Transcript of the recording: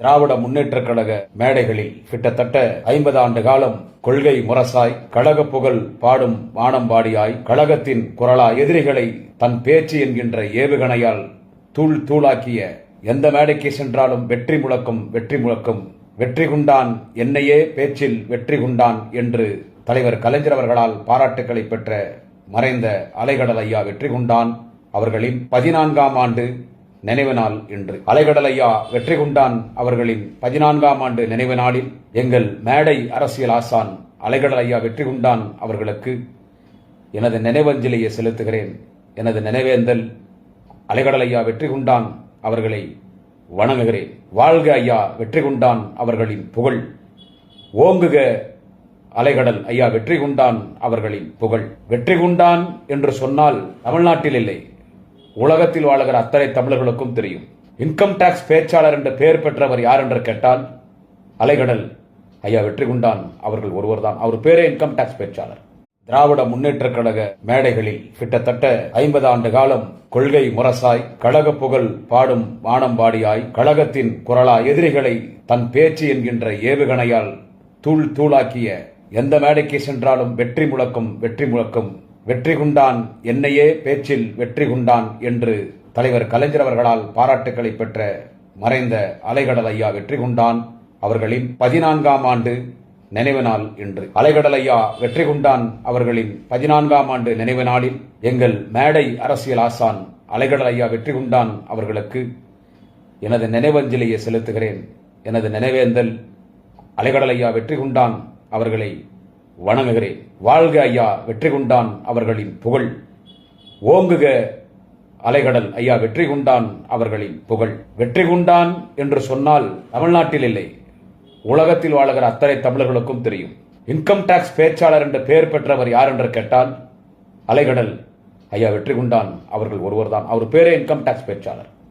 திராவிட முன்னேற்றக் கழக மேடைகளில் கிட்டத்தட்ட ஐம்பது ஆண்டு காலம் கொள்கை முரசாய் கழக புகழ் பாடும் வானம்பாடியாய் கழகத்தின் குரலா எதிரிகளை தன் பேச்சு என்கின்ற ஏவுகணையால் தூள் தூளாக்கிய எந்த மேடைக்கு சென்றாலும் வெற்றி முழக்கம் வெற்றி முழக்கம். வெற்றி குண்டான் என்னையே பேச்சில் வெற்றி குண்டான் என்று தலைவர் கலைஞர் அவர்களால் பாராட்டுக்களை பெற்ற மறைந்த அலைகடல் ஐயா வெற்றி குண்டான் அவர்களின் பதினான்காம் ஆண்டு நினைவு நாள் இன்று. அலைகடல் ஐயா வெற்றி குண்டான் அவர்களின் பதினான்காம் ஆண்டு நினைவு நாளில் எங்கள் மேடை அரசியல் ஆசான் அலைகடல் ஐயா வெற்றி குண்டான் அவர்களுக்கு எனது நினைவஞ்சலியை செலுத்துகிறேன். எனது நினைவேந்தல் அலைகடல் ஐயா வெற்றி குண்டான் அவர்களை வணங்குகிறேன். வாழ்க ஐயா வெற்றி குண்டான் அவர்களின் புகழ். ஓங்குக அலைகடல் ஐயா வெற்றி குண்டான் அவர்களின் புகழ். வெற்றி குண்டான் என்று சொன்னால் தமிழ்நாட்டில் இல்லை. உலகத்தில் வாழுகிற அத்தனை தமிழர்களுக்கும் தெரியும். இன்கம் டாக்ஸ் பேச்சாளர் என்ற பெயர் பெற்றவர் யார் என்று கேட்டால் அலைகடல் ஐயா வெற்றி குண்டான் அவர்கள் ஒருவர்தான். அவர் பேரே இன்கம் டாக்ஸ் பேச்சாளர். திராவிட முன்னேற்ற கழக மேடைகளில் கிட்டத்தட்ட ஐம்பது ஆண்டு காலம் கொள்கை முரசாய் கழக புகழ் பாடும் வானம்பாடியாய் கழகத்தின் குரலா எதிரிகளை தன் பேச்சு என்கின்ற ஏவுகணையால் தூள் தூளாக்கிய எந்த மேடைக்கு சென்றாலும் வெற்றி முழக்கம் வெற்றி முழக்கம் வெற்றி குண்டான் என்னையே பேச்சில் வெற்றி குண்டான் என்று தலைவர் கலைஞர் அவர்களால் பாராட்டுக்களை பெற்ற மறைந்த அலைகடல் ஐயா வெற்றி குண்டான் அவர்களின் பதினான்காம் ஆண்டு நினைவு நாள் இன்று. அலைகடல் ஐயா வெற்றி குண்டான் அவர்களின் பதினான்காம் ஆண்டு நினைவு நாளில் எங்கள் மேடை அரசியல் ஆசான் அலைகடல் ஐயா வெற்றி குண்டான் அவர்களுக்கு எனது நினைவஞ்சலியை செலுத்துகிறேன். எனது நினைவேந்தல் அலைகடல் ஐயா வெற்றி குண்டான் அவர்களை வணங்குகிறேன் வாழ்க ஐயா வெற்றி குண்டான் அவர்களின் புகழ். ஓங்குக அலைகடல் ஐயா வெற்றி குண்டான் அவர்களின் புகழ். வெற்றி குண்டான் என்று சொன்னால் தமிழ்நாட்டில் இல்லை. உலகத்தில் வாழுகிற அத்தனை தமிழர்களுக்கும் தெரியும். இன்கம் டாக்ஸ் பேச்சாளர் என்ற பெயர் பெற்றவர் யார் என்று கேட்டால் அலைகடல் ஐயா வெற்றி கொண்டான் அவர்கள் ஒருவர்தான். அவர் பேரே இன்கம் டாக்ஸ் பேச்சாளர்.